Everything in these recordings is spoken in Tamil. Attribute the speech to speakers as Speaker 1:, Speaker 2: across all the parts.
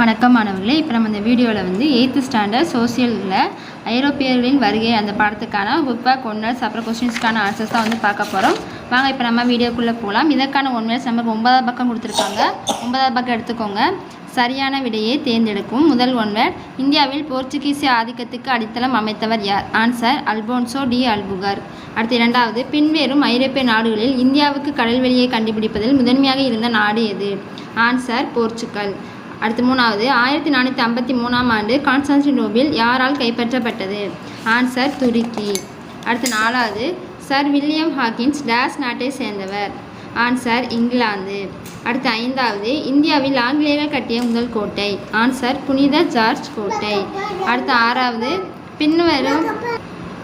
Speaker 1: வணக்கம் மாணவர்களே. இப்போ நம்ம இந்த வீடியோவில் வந்து எயித்து ஸ்டாண்டர்ட் சோசியலில் ஐரோப்பியர்களின் வருகை அந்த பாடத்துக்கான புக் பேக் ஒன்னர்ஸ் அப்புறம் கொஸ்டின்ஸ்க்கான ஆன்சர்ஸ் தான் வந்து பார்க்க போகிறோம் வாங்க இப்போ நம்ம வீடியோக்குள்ளே போகலாம் இதற்கான ஒன்வேஸ் நமக்கு ஒன்பதாவது பக்கம் கொடுத்துருக்காங்க. ஒன்பதாவது பக்கம் எடுத்துக்கோங்க. சரியான விடையை தேர்ந்தெடுக்கும் முதல் ஒன்வேர். இந்தியாவில் போர்ச்சுகீசிய ஆதிக்கத்துக்கு அடித்தளம் அமைத்தவர் யார்? Answer Alfonso de Albuquerque. அடுத்து இரண்டாவது பின்வேறும் ஐரோப்பிய நாடுகளில் இந்தியாவுக்கு கடல்வெளியை கண்டுபிடிப்பதில் முதன்மையாக இருந்த நாடு எது? Answer Portugal. அடுத்து மூணாவது ஆயிரத்தி நானூற்றி ஐம்பத்தி மூணாம் ஆண்டு கான்ஸ்டான்டினோபிள் யாரால் கைப்பற்றப்பட்டது? ஆன்சர் துருக்கி. அடுத்து நாலாவது சர் வில்லியம் ஹாக்கின்ஸ் டேஸ் நாட்டை சேர்ந்தவர். Answer England. அடுத்து ஐந்தாவது இந்தியாவில் ஆங்கிலேயர்கள் கட்டிய முதல் கோட்டை. ஆன்சர் புனித ஜார்ஜ் கோட்டை. அடுத்து ஆறாவது பின்வரும்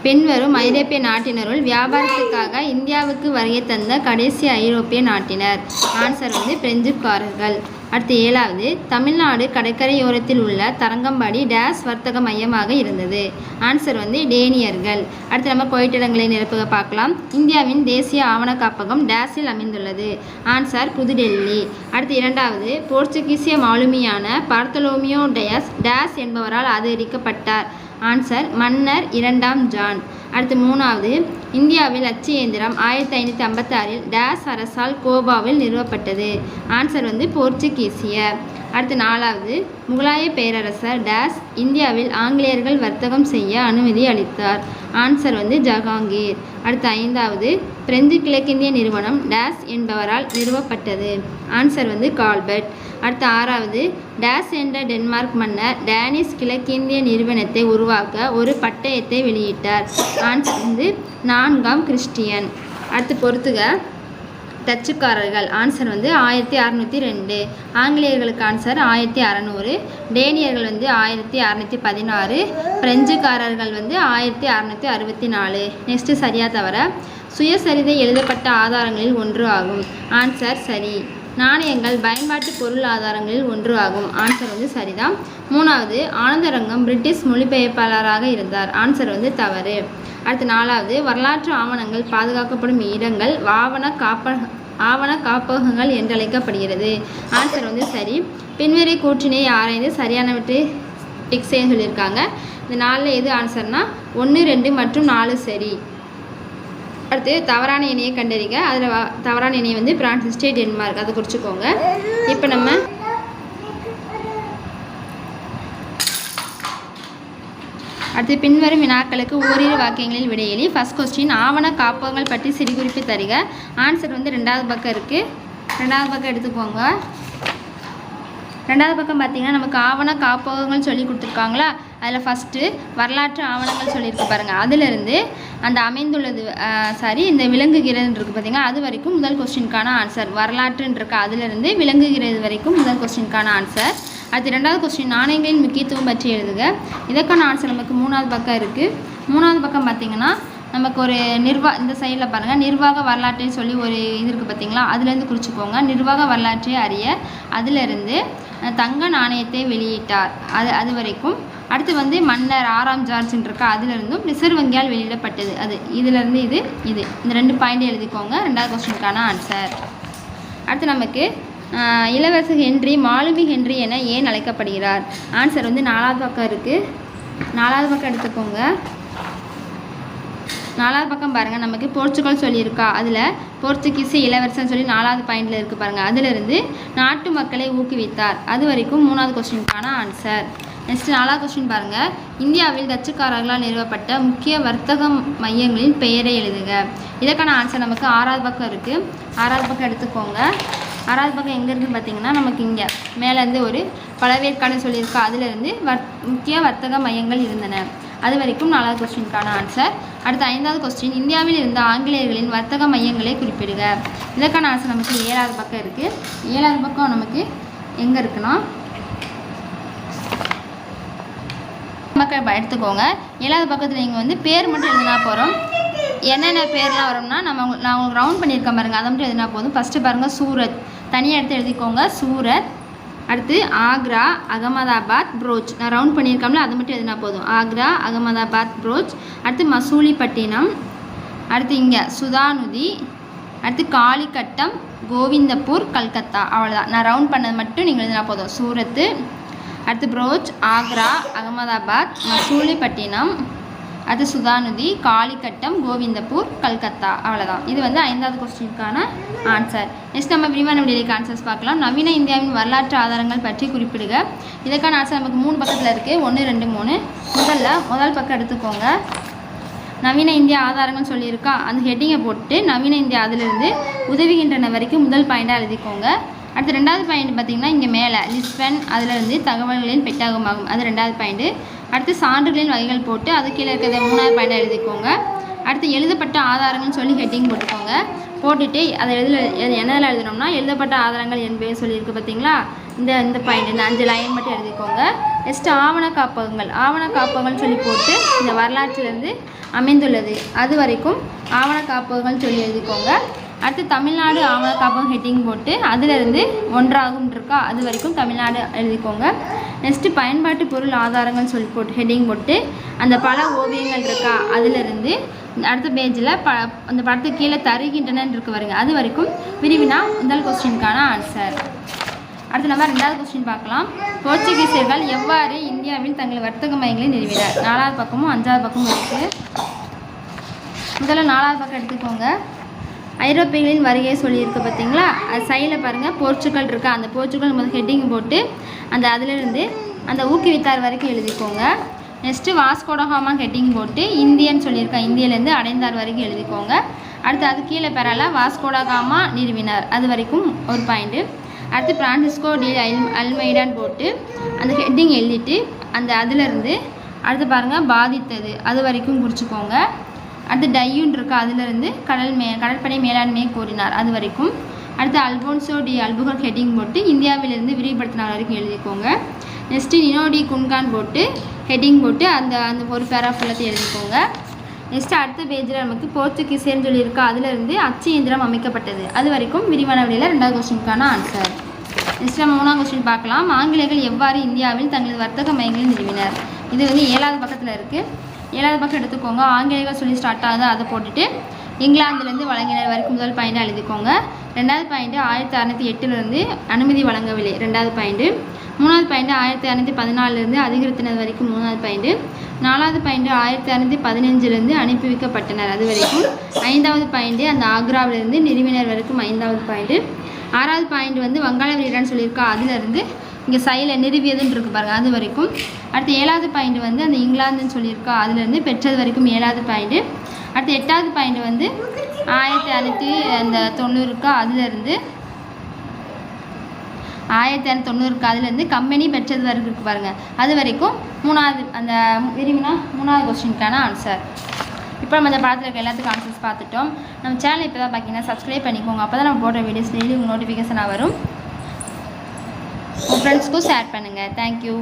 Speaker 1: பின்வரும் ஐரோப்பிய நாட்டினருள் வியாபாரத்துக்காக இந்தியாவுக்கு வருகை தந்த கடைசி ஐரோப்பிய நாட்டினர். ஆன்சர் வந்து பிரெஞ்சுக்காரர்கள். அடுத்து ஏழாவது தமிழ்நாடு கடற்கரையோரத்தில் உள்ள தரங்கம்பாடி டேஸ் வர்த்தக மையமாக இருந்தது. ஆன்சர் வந்து டேனியர்கள். அடுத்து நம்ம கோயிட்டிடங்களை நிரப்புக பார்க்கலாம். இந்தியாவின் தேசிய ஆவண காப்பகம் டேஸில் அமைந்துள்ளது. ஆன்சர் புதுடெல்லி. அடுத்து இரண்டாவது போர்ச்சுகீசிய மாலுமியான பார்த்தலோமியோ டயஸ் டேஸ் என்பவரால் ஆதரிக்கப்பட்டார் ஆன்சர் மன்னர் இரண்டாம் ஜான். அடுத்து மூணாவது இந்தியாவில் அச்சு இயந்திரம் ஆயிரத்தி ஐநூற்றி ஐம்பத்தாறில் டேஸ் அரசால் கோபாவில் நிறுவப்பட்டது. ஆன்சர் வந்து போர்ச்சுகீசிய. அடுத்து நாலாவது முகலாய பேரரசர் டேஸ் இந்தியாவில் ஆங்கிலேயர்கள் வர்த்தகம் செய்ய அனுமதி அளித்தார். ஆன்சர் வந்து ஜஹாங்கீர். அடுத்து ஐந்தாவது பிரெஞ்சு கிழக்கிந்திய நிறுவனம் டேஸ் என்பவரால் நிறுவப்பட்டது. ஆன்சர் வந்து கால்பர்ட். அடுத்து ஆறாவது டேஸ் என்ற டென்மார்க் மன்னர் டேனிஷ் கிழக்கிந்திய நிறுவனத்தை உருவாக்க ஒரு பட்டயத்தை வெளியிட்டார். ஆன்சர் வந்து நான்காம் கிறிஸ்டியன். அடுத்து பொறுத்துக டச்சுக்காரர்கள். ஆன்சர் வந்து ஆயிரத்தி அறநூற்றி ரெண்டு. ஆங்கிலேயர்களுக்கு ஆன்சர் ஆயிரத்தி அறநூறு. டேனியர்கள் வந்து ஆயிரத்தி அறநூற்றி பதினாறு. பிரெஞ்சுக்காரர்கள் வந்து ஆயிரத்தி அறநூற்றி அறுபத்தி நாலு. நெக்ஸ்ட்டு சரியாக தவிர சுயசரிதை எழுதப்பட்ட ஆதாரங்களில் ஒன்று ஆகும். ஆன்சர் சரி. நாணயங்கள் பயன்பாட்டு பொருள் ஆதாரங்களில் ஒன்று ஆகும். ஆன்சர் வந்து சரிதான். மூணாவது ஆனந்தரங்கம் பிரிட்டிஷ் மொழிபெயர்ப்பாளராக இருந்தார். ஆன்சர் வந்து தவறு. அடுத்து நாலாவது வரலாற்று ஆவணங்கள் பாதுகாக்கப்படும் இடங்கள் ஆவண காப்ப ஆவண காப்பகங்கள் என்றழைக்கப்படுகிறது. ஆன்சர் வந்து சரி. பின்வரி கூற்றினை ஆராய்ந்து சரியானவற்றை டிக் செய்ய சொல்லியிருக்காங்க. இந்த நாலில் எது ஆன்சர்னால் ஒன்று ரெண்டு மற்றும் நாலு சரி. அடுத்து தவறான இணையை கண்டறிக அதில் தவறான இணையை வந்து பிரான்ஸ் ஸ்டேட் டென்மார்க் அதை குறிச்சிக்கோங்க. இப்போ நம்ம அடுத்து பின்வரும் வினாக்களுக்கு ஓரிரு வாக்கியங்களில் விடையெளி ஃபஸ்ட் கொஸ்டின் ஆவண காப்பகங்கள் பற்றி சிறுகுறிப்பு தருக. ஆன்சர் வந்து ரெண்டாவது பக்கம் இருக்குது ரெண்டாவது பக்கம் எடுத்துக்கோங்க. ரெண்டாவது பக்கம் பார்த்தீங்கன்னா நமக்கு ஆவண காப்பகங்கள் சொல்லி கொடுத்துருக்காங்களா? அதில் ஃபஸ்ட்டு வரலாற்று ஆவணங்கள் சொல்லியிருக்கு பாருங்கள் அதிலிருந்து அந்த அமைந்துள்ளது சாரி இந்த விலங்குகிறது இருக்குது பார்த்தீங்கன்னா அது வரைக்கும் முதல் கொஸ்டினுக்கான ஆன்சர் வரலாற்றுன்றிருக்கு. அதிலிருந்து விலங்குகிறது வரைக்கும் முதல் கொஸ்டினுக்கான ஆன்சர் அடுத்து ரெண்டாவது கொஸ்டின் நாணயங்களின் முக்கியத்துவம் பற்றி எழுதுக. இதற்கான ஆன்சர் நமக்கு மூணாவது பக்கம் இருக்குது மூணாவது பக்கம் பார்த்திங்கன்னா நமக்கு ஒரு நிர்வா இந்த சைடில் பாருங்கள் நிர்வாக வரலாற்றுன்னு சொல்லி ஒரு இது இருக்குது பார்த்தீங்களா அதுலேருந்து குறிச்சிக்கோங்க. நிர்வாக வரலாற்றை அறிய அதிலிருந்து தங்க நாணயத்தை வெளியிட்டார். அது அது வரைக்கும் அடுத்து வந்து மன்னர் ஆறாம் ஜார்ஜ்ன்னு இருக்கா அதிலிருந்தும் ரிசர்வ் வங்கியால் வெளியிடப்பட்டது. அது இதுலேருந்து இது இது. இந்த ரெண்டு பாயிண்ட் எழுதிக்கோங்க. ரெண்டாவது கொஸ்டினுக்கான ஆன்சர் அடுத்து நமக்கு ஆஹ், இளவரசர் ஹென்றி மாலுமி ஹென்றி என ஏன் அழைக்கப்படுகிறார்? ஆன்சர் வந்து நாலாவது பக்கம் இருக்குது நாலாவது பக்கம் எடுத்துக்கோங்க. நாலாவது பக்கம் பாருங்கள் நமக்கு போர்ச்சுகல் சொல்லியிருக்கா. அதில் போர்ச்சுகீஸ் இளவரசன் சொல்லி நாலாவது பாயிண்டில் இருக்குது பாருங்கள் அதிலிருந்து நாட்டு மக்களை ஊக்குவித்தார். அது வரைக்கும் மூணாவது கொஸ்டினுக்கான ஆன்சர் நெக்ஸ்ட் நாலாவது கொஸ்டின் பாருங்கள் இந்தியாவில் டச்சுக்காரர்களால் நிறுவப்பட்ட முக்கிய வர்த்தக மையங்களின் பெயரை எழுதுக. இதற்கான ஆன்சர் நமக்கு ஆறாவது பக்கம் இருக்குது ஆறாவது பக்கம் எடுத்துக்கோங்க. ஆறாவது பக்கம் எங்கே இருக்குன்னு பார்த்தீங்கன்னா நமக்கு இங்கே மேலேருந்து ஒரு பழவேற்காடு சொல்லியிருக்கா. அதிலிருந்து வர் முக்கிய வர்த்தக மையங்கள் இருந்தன. அது வரைக்கும் நாலாவது கொஸ்டினுக்கான ஆன்சர் அடுத்த ஐந்தாவது கொஸ்டின் இந்தியாவில் இருந்த ஆங்கிலேயர்களின் வர்த்தக மையங்களை குறிப்பிடுக. இதற்கான ஆன்சர் நமக்கு ஏழாவது பக்கம் இருக்குது ஏழாவது பக்கம் நமக்கு எங்கே இருக்குன்னா மக்கள் எடுத்துக்கோங்க. ஏழாவது பக்கத்தில் நீங்கள் வந்து பேர் மட்டும் எழுதினா போகிறோம் என்னென்ன பேர்லாம் வரும்னா நம்ம நான் உங்களுக்கு ரவுண்ட் பண்ணியிருக்கேன் பாருங்கள் அதை மட்டும் எழுதினா போதும். ஃபஸ்ட்டு பாருங்கள் சூரத். தனியாக எடுத்து எழுதிக்கோங்க. சூரத். அடுத்து ஆக்ரா அகமதாபாத் ப்ரோச் நான் ரவுண்ட் பண்ணியிருக்கோம்ல அது மட்டும் எழுதினா போதும். ஆக்ரா அகமதாபாத் ப்ரோச் அடுத்து மசூலிப்பட்டினம். அடுத்து இங்கே சுதானுதி. அடுத்து காளிக்கட்டம் கோவிந்தப்பூர் கல்கத்தா. அவ்வளோதான் நான் ரவுண்ட் பண்ணது மட்டும் நீங்கள் எழுதினா போதும். சூரத்து. அடுத்து ப்ரோச் ஆக்ரா அகமதாபாத் மசூலிப்பட்டினம் அது சுதாநுதி காளிக்கட்டம் கோவிந்தப்பூர் கல்கத்தா. அவ்வளோதான் இது வந்து ஐந்தாவது கொஸ்டினுக்கான ஆன்சர் நெக்ஸ்ட் நம்ம விரிவான விடைக்கு ஆன்சர்ஸ் பார்க்கலாம். நவீன இந்தியாவின் வரலாற்று ஆதாரங்கள் பற்றி குறிப்பிடுக. இதற்கான ஆன்சர் நமக்கு மூணு பக்கத்தில் இருக்குது ஒன்று ரெண்டு மூணு. முதல்ல முதல் பக்கம் எடுத்துக்கோங்க. நவீன இந்தியா ஆதாரங்கள் சொல்லியிருக்கா? அந்த ஹெட்டிங்கை போட்டு நவீன இந்தியா அதிலிருந்து உதவுகின்றன வரைக்கும் முதல் பாயிண்டாக எழுதிக்கோங்க. அடுத்து ரெண்டாவது பாயிண்ட் பார்த்தீங்கன்னா இங்கே மேலே லிஸ்பன் வந்து தகவல்களின் பெட்டாகமாகும். அது ரெண்டாவது பாயிண்ட்டு அடுத்து சான்றுகளின் வகைகள் போட்டு அது கீழே இருக்கிறத மூணாவது பாயிண்டாக எழுதிக்கோங்க. அடுத்து எழுதப்பட்ட ஆதாரங்கள்னு சொல்லி ஹெட்டிங் போட்டுக்கோங்க. போட்டுட்டு அதை எழுத என்னதில் எழுதணும்னா எழுதப்பட்ட ஆதாரங்கள் என்பதை சொல்லியிருக்கு பார்த்தீங்களா? இந்த இந்த பாயிண்ட் இந்த அஞ்சு லைன் மட்டும் எழுதிக்கோங்க. நெக்ஸ்ட் ஆவண காப்பகங்கள். ஆவண காப்பகங்கள்னு சொல்லி போட்டு இந்த வரலாற்றிலிருந்து அமைந்துள்ளது. அது வரைக்கும் ஆவண காப்பகங்கள்னு சொல்லி எழுதிக்கோங்க. அடுத்து தமிழ்நாடு ஆவண காப்பகம் ஹெட்டிங் போட்டு அதிலிருந்து ஒன்றாகும் இருக்கா அது வரைக்கும் தமிழ்நாடு எழுதிக்கோங்க. நெக்ஸ்ட்டு பயன்பாட்டு பொருள் ஆதாரங்கள் சொல்லி போட்டு ஹெட்டிங் போட்டு அந்த பல ஓவியங்கள் இருக்கா அதிலிருந்து அடுத்த பேஜில் ப அந்த படத்துக்கு கீழே தருகின்றன இருக்கு வருங்க அது வரைக்கும் விரிவினா முதல் கொஸ்டினுக்கான ஆன்சர் அடுத்து நம்ம ரெண்டாவது கொஸ்டின் பார்க்கலாம். போர்ச்சுகீசியர்கள் எவ்வாறு இந்தியாவில் தங்கள் வர்த்தக மையங்களை நிறுவினர்? நாலாவது பக்கமும் அஞ்சாவது பக்கமும் இருக்குது முதல்ல நாலாவது பக்கம் எடுத்துக்கோங்க. ஐரோப்பியர்களின் வருகையை சொல்லியிருக்கு பார்த்தீங்களா? அது சைடில் பாருங்கள் போர்ச்சுகல் இருக்கா? அந்த போர்ச்சுகல் முதல் ஹெட்டிங் போட்டு அந்த அதிலிருந்து அந்த ஊக்குவித்தார் வரைக்கும் எழுதிக்கோங்க. நெக்ஸ்ட்டு வாஸ்கோடஹாமா ஹெட்டிங் போட்டு இந்தியன்னு சொல்லியிருக்கா இந்தியிலேருந்து அடைந்தார் வரைக்கும் எழுதிக்கோங்க. அடுத்து அது கீழே பெறால? வாஸ்கோடகாமா நிறுவினார். அது வரைக்கும் ஒரு பாயிண்ட்டு அடுத்து பிரான்சிஸ்கோ டி அல் அல்மைடான் போட்டு அந்த ஹெட்டிங் எழுதிட்டு அந்த அதிலிருந்து அடுத்து பாருங்கள் பாதித்தது. அது வரைக்கும் குறிச்சிக்கோங்க. அடுத்து டையூன் இருக்கு அதிலிருந்து கடல் மே கடற்படை மேலாண்மையை கோரினார். அது வரைக்கும் அடுத்து அல்போன்சோ டி அல்புகர் ஹெட்டிங் போட்டு இந்தியாவிலிருந்து விரிவுபடுத்தினார் வரைக்கும் எழுதிக்கோங்க. நெக்ஸ்ட்டு நினோடி குன்கான் போட்டு ஹெட்டிங் போட்டு அந்த அந்த ஒரு பேரா எழுதிக்கோங்க. நெக்ஸ்ட்டு அடுத்த பேஜில் நமக்கு போர்ச்சுகீசியர்னு சொல்லியிருக்கா அதிலிருந்து அச்சு இயந்திரம் அமைக்கப்பட்டது. அது வரைக்கும் விரிவான விடையில் ரெண்டாவது கொஸ்டினுக்கான ஆன்சர் நெக்ஸ்ட் நம்ம மூணாவது கொஸ்டின் பார்க்கலாம். ஆங்கிலேயர்கள் எவ்வாறு இந்தியாவில் தங்களது வர்த்தக மையங்களை நிறுவினர் இது வந்து ஏழாவது பக்கத்தில் இருக்குது ஏழாவது பக்கம் எடுத்துக்கோங்க. ஆங்கிலேயர்கள் சொல்லி ஸ்டார்ட் ஆகுது. அதை போட்டுட்டு இங்கிலாந்துலேருந்து வழங்கினர். வரைக்கும் முதல் பாயிண்ட் எழுதிக்கோங்க. ரெண்டாவது பாயிண்ட்டு ஆயிரத்தி அறநூற்றி எட்டுலேருந்து அனுமதி வழங்கவில்லை. ரெண்டாவது பாயிண்ட்டு மூணாவது பாயிண்ட் ஆயிரத்தி அறநூற்றி பதினாலுலேருந்து அதிகரித்தினர் வரைக்கும் மூணாவது பாயிண்ட்டு நாலாவது பாயிண்ட்டு ஆயிரத்தி அறநூற்றி பதினஞ்சுலேருந்து அனுப்பி வைக்கப்பட்டனர். அது வரைக்கும் ஐந்தாவது பாயிண்ட்டு அந்த ஆக்ராவிலிருந்து நிறுவினர் வரைக்கும் ஐந்தாவது பாயிண்ட்டு ஆறாவது பாயிண்ட் வந்து வங்காள விரிடான்னு சொல்லியிருக்கா. அதுலேருந்து இங்கே சைடில் நிறுவியதுன்னு இருக்கு பாருங்க அது வரைக்கும். அடுத்து ஏழாவது பாயிண்ட் வந்து அந்த இங்கிலாந்துன்னு சொல்லியிருக்கா அதுலேருந்து பெற்றது வரைக்கும் ஏழாவது பாயிண்ட்டு அடுத்து எட்டாவது பாயிண்ட் வந்து ஆயிரத்தி அறநூற்றி அந்த தொண்ணூறுக்கா அதுலேருந்து ஆயிரத்தி அறுநூத்தி தொண்ணூறுக்கு அதுலேருந்து கம்பெனி பெற்றது வரைக்கும் இருக்கு பாருங்கள் அது வரைக்கும் மூணாவது அந்த விரும்பினா மூணாவது கொஸ்டினுக்கான ஆன்சர் இப்போ நம்ம இந்த பாடத்தில் இருக்க எல்லாத்துக்கும் ஆன்சர்ஸ் பார்த்துட்டோம். நம்ம சேனல் இப்போ தான் பார்த்தீங்கன்னா சப்ஸ்கிரைப் பண்ணிக்கோங்க. அப்போ தான் நம்ம போடுற வீடியோஸ் டெய்லி உங்கள் நோட்டிஃபிகேஷனாக வரும். உங்கள் ஃப்ரெண்ட்ஸ்க்கும் ஷேர் பண்ணுங்கள் தேங்க்யூ